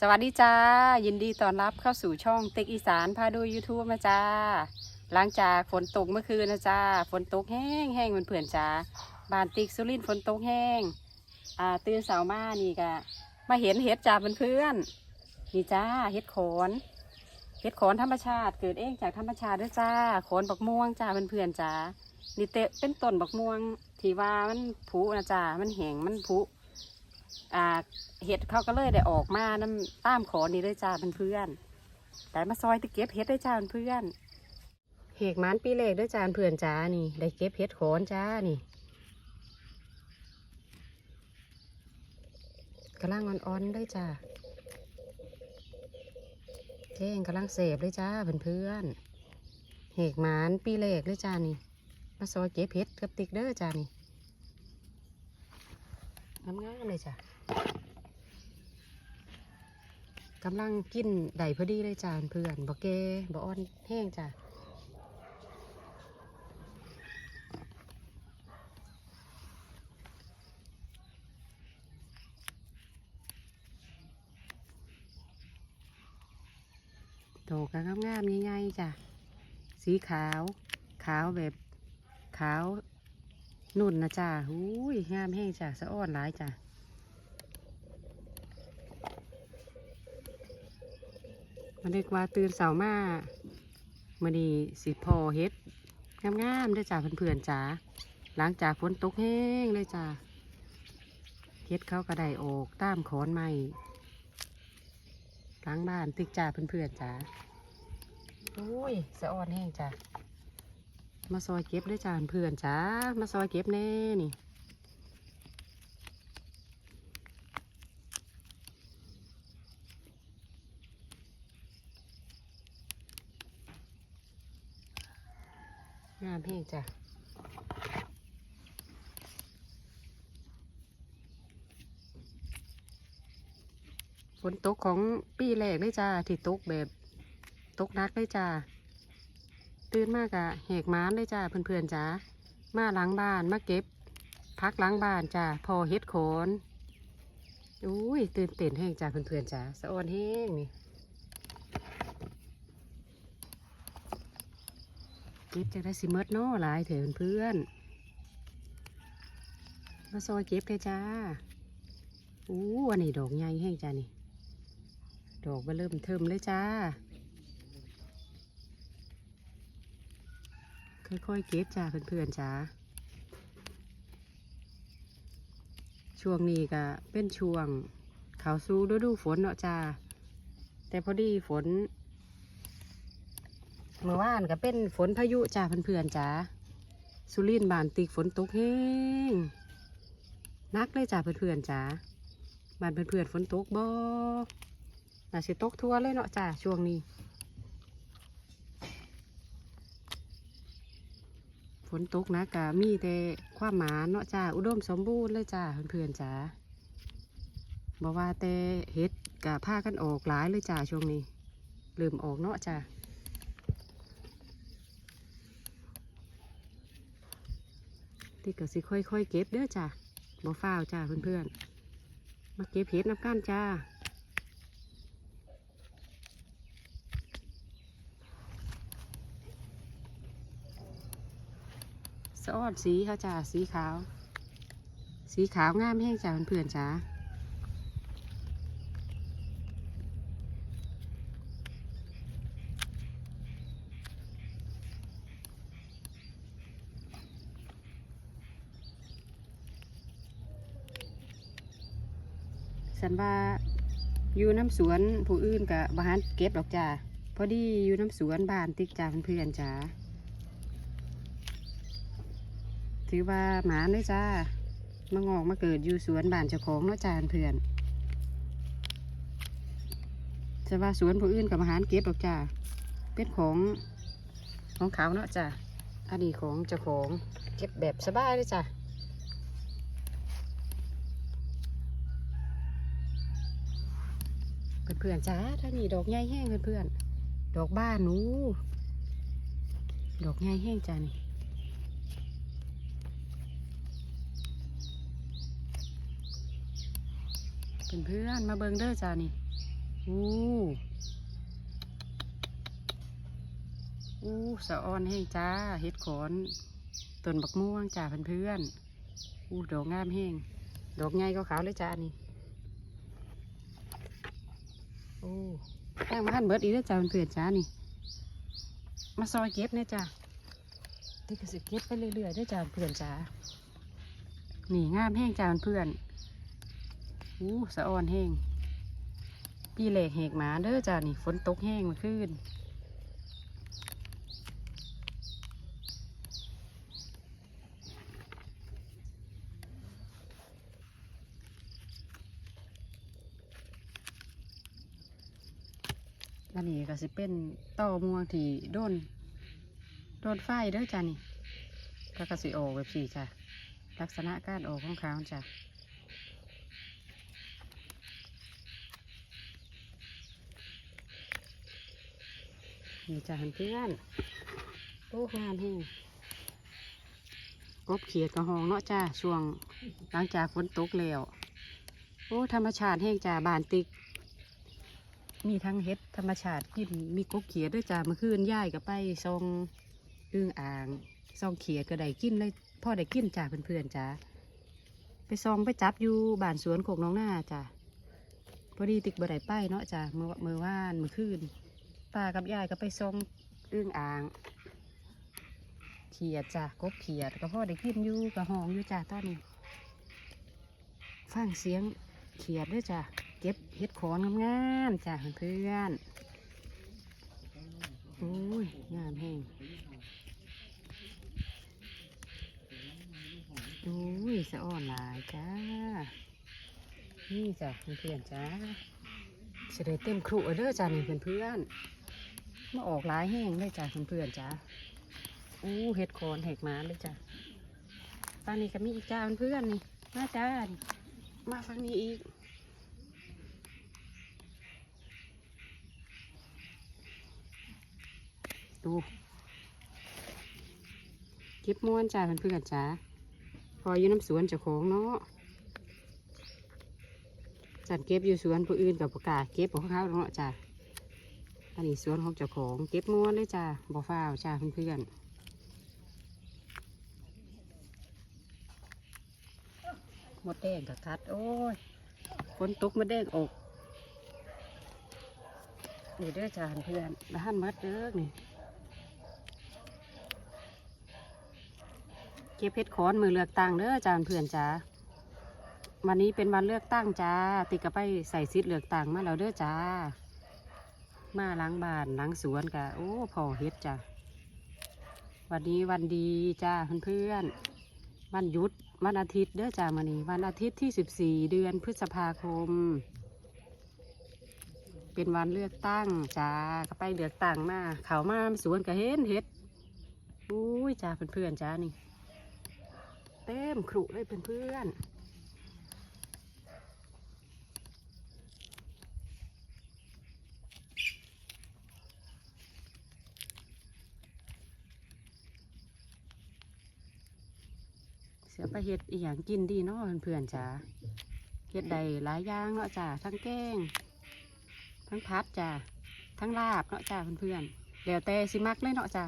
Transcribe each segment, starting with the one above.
สวัสดีจ้า ยินดีต้อนรับเข้าสู่ช่องติ๊กอีสานพาดู YouTube นะจ้า หลังจากฝนตกเมื่อคืนนะจ้า ฝนตกแห้งแห้งเพื่อนๆจ้าบานติ๊กสุรินฝนตกแห้ง อ่าตื่นเสาร์มานี่ก็มาเห็นเห็ดจ้าเพื่อนๆนี่จ้าเห็ดโขนเห็ดโขนธรรมชาติ เกิดเองจากธรรมชาติด้วยจ้าโขนบักม่วงจ้าเพื่อนๆจ้านี่เตะเป็นต้นบักม่วงที่ว่ามันผุนะจ้ามันแห้งมันผุ อ่าเห็ดเขาก็เลยได้ออกมาน้ำตามขอนี่เลยจ้าเพื่อนแต่มาซอยตะเก็บเห็ดได้จ้าเพื่อนเหกมันปีเล็กด้วยจ้าเพื่อนจ้านี่ ได้เก็บเห็ดโขนจ้านี่กำลังอ่อนๆด้วยจ้าเจ้งกำลังเสพเลยจ้าเพื่อนๆเหกมันปีเล็กด้วยจ้านี่มาซอยเก็บเห็ดกับติ๊กเด้อจ้านี่ งามๆเลยจ้ากำลังกินได้พอดีเลยจ้าเพื่อนบ่แกบ่อ่อนแห้งจ้าโตกันงามๆง่ายๆจ้ะ สีขาว ขาวแบบขาว นุ่นนะจ้าหูยงามแห้งจ้ะสะอ้อนหลายจ้ะมันเรียกว่าตื่นเสาร์มามื่อนี้สิพอเฮ็ดงามๆด้จ้าเพื่อนๆจ้าหลังจากฝนตกแห้งเลยจ้าเฮ็ดเขากระไดออกตามขอนไม้ล้างบ้านตึกจ้าเพื่อนๆจ้าโอ้ยสะอ่อนแห้งจ้า มาซอยเก็บเด้จ้าเพื่อนจ้า มาซอยเก็บแน่นี่งามแห้งจ้ะฝนตกของปีแรกเลยจ้า ที่ตกแบบตกนักเลยจ้า ตื่นมากอะแหกม้านเลยจ้าเพื่อนๆจ้ามาล้างบ้านมาเก็บพักล้างบ้านจ้าพอเฮ็ดโขนอุ้ยตื่นเต้นแห้งจ้าเพื่อนๆจ้าสะออนแห้งนี่เก็บจากได้สิเมดนาะหลายเถอะเพื่อนๆมาซอยเก็บเลยจ้าอู้อันนี้ดอกใหญ่ให้งจ้านี่ดอกมาเริ่มเทิมเลยจ้า ค่อยๆเก็บจ้าเพื่อนๆจ้าช่วงนี้ก็เป็นช่วงเขาสู้ฤดูฝนเนาะจ้าแต่พอดีฝนเมื่อวานก็เป็นฝนพายุจ้าเพื่อนๆจ้าสุรินบานติกฝนตกแห้งนักเลยจ้าเพื่อนๆจ้าบานเพื่อนๆฝนตกบ่น่าสิตกทั่วเลยเนาะจ้าช่วงนี้ ฝนตกนะกะมีแต่ความหมาเนาะจ้า อุดมสมบูรณ์เลยจ้าเพื่อนๆจ้าบอกว่าแต่เห็ดกะผ้ากันออกหลายเลยจ้าช่วงนี้เริ่มออกเนาะจ้าที่ก็สิค่อยๆเก็บเด้อจ้ะบ่ฟ้าวจ้าเพื่อนๆมาเก็บเห็ดน้ำก้านจ้า สะออดสีค่ะจ้าสีขาว สีขาวงามแห้งจ้าเพื่อนจ้าสันว่าอยู่น้ำสวนผู้อื่นกับบานเก็บดอกจ้าพอดีอยู่น้ำสวนบ้านติ๊กจ้าเพื่อนจ้า ถือว่าหมาเลยจ้ามางอกมาเกิดอยู่สวนบ้านเจ้าของเนาะจ้าเพื่อนจะว่าสวนผู้อื่นกับอาหารเก็บดอกจ้าเป็นของของเขาเนาะจ้าอันนี้ของเจ้าของเก็บแบบสบายเลยจ้าเพื่อนๆจ้าท่านี่ดอกใหญ่แห้งเพื่อนๆดอกบ้านหนูดอกใหญ่แห้งจ้านี่ เพื่อนมาเบิงเด้อจ้านี่อู้อู้สะออนแห้งจ้าเฮ็ดขอนต้นบักม่วงจ้าเพื่อนๆอู้ดอกงามแห้งดอกใหญ่ก็ขาวเลยจ้านี่โอ้แป้งมาหั่นเบิดอีกแล้วจ้าเพื่อนๆจ้านี่ มาซอยเก็บเนี่ยจ้าที่ก็สิเก็บไปเรื่อยๆเด้วยจ้าเพื่อนจ้านี่งามแห้งจ้าเพื่อนๆอู้ อู้สะออนแห้งพี่เหล็กเหกหมาเด้อจ้านี่ฝนตกแห้งมาขึ้นอันนี้ก็สิเป็นต่อม่วงที่โดนโดนไฟเด้อจ้านี่ก็กระสิออกแบบสี่จ้ะลักษณะการออกของเขาจ้ะ นี่จ้ะเพื่อนโอ้งานแห้งกบเขียดกระหองเนาะจ้าช่วงหลังจากฝนตกแล้วโอ้ธรรมชาติแห้งจ้าบานติก มีทั้งเฮ็ดธรรมชาติกินมีกบเขียดด้วยจ้าเมื่อคืนย่ายก็ไปซองอึ่งอ่างซองเขียดก็ได้กินเลยพ่อได้กินจ้าเพื่อนๆจ้าไปซองไปจับอยู่บ้านสวนโคกน้องหน้าจ้าพอดีติกบ่ได้ไปเนาะจ้าเมื่อเมื่อวานเมื่อคืน ป้ากับยายก็ไปส่งอึ้งอ่าง เขียดจ้ะกบเขียดก็พ่อได้กินอยู่กับห้องอยู่จ้ะตอนนี้ ฟังเสียงเขียดด้วยจ้ะ เก็บเห็ดขอนงามๆจ้ะเพื่อนโอ้ยงามแห้งโอ้ยสะอ่อนหลายจ้า นี่จ้ะเพื่อนจ้าจะได้เต็มครุเด้อจ้ะนี่เพื่อน มาออกหลายแห้งเลยจ้ะเพื่อนๆจ้ะอู้เห็ดโคนเห็ดมาเลยจ้ะตอนนี้ก็มีอีกจ้าเพื่อนๆนี่มาจ้ามาฟังนี้อีกดูเก็บม้วนจ้าเพื่อนๆจ้าพออยู่น้ำสวนเจ้าของเนาะจัดเก็บอยู่สวนผู้อื่นกับประกาศเก็บของเขาเนาะจ้า อันนี้สวนของเจ้าของเก็บม้วนเลยจ้าบ่ฟ้าวจ้าเพื่อนๆหมดแดงกับกัด โอ้ยฝนตกมดแดงอกนี่เด้อจ้าเพื่อนบ้านมัดเด้อนี่เก็บเพชรขอนมือเลือกตั้งเด้อจ้าเพื่อนจ้าวันนี้เป็นวันเลือกตั้งจ้า ติดกับไปใส่ซิดเลือกตั้งมาแล้วเด้อจ้า มาล้างบ้านล้างสวนกะโอ้พอเฮ็ดจ้ะวันนี้วันดีจ้าเพื่อนๆวันหยุดวันอาทิตย์เด้อจ้ามานี่วันอาทิตย์ที่สิบสี่เดือนพฤษภาคม เป็นวันเลือกตั้งจ้าก็ไปเลือกตั้งมาเขามาสวนกะเห็นเฮ็ดอุ้ยจ้าเพื่อนๆจ้านี่ เต็มครุเลยเพื่อนๆ สือไปเฮ็ดอีหยังกินดีเนาะเพื่อนๆจ้าเฮ็ดได้หลายอย่างเนาะจ้าทั้งแกงทั้งพัดจ้าทั้งลาบเนาะจ้าเพื่อนๆแล้วแต่สิมักเลยเนาะจ้า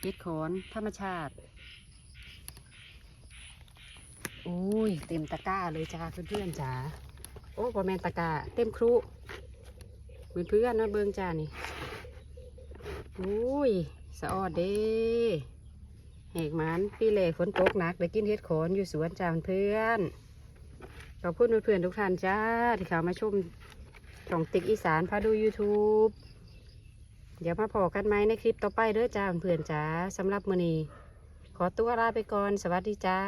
เฮ็ดขอนธรรมชาติโอ้ยเต็มตะกร้าเลยจ้าเพื่อนๆจ้าโอ้บอแมนตะกร้าเต็มครุเพื่อนๆนะเบิงจ้านี่โอ้ยสะออดเด้ เอกมันพี่เล่ฝนตกหนักได้กินเห็ดโขนอยู่สวนจ้าเพื่อนขอบคุณเพื่อนทุกท่านจ้า ที่เข้ามาชมช่องติ๊กอีสานพาดู YouTube เดี๋ยวมาพอกันไหมในคลิปต่อไปเด้อจ้าเพื่อนจ้าสำหรับมือนี้ขอตัวลาไปก่อน สวัสดีจ้า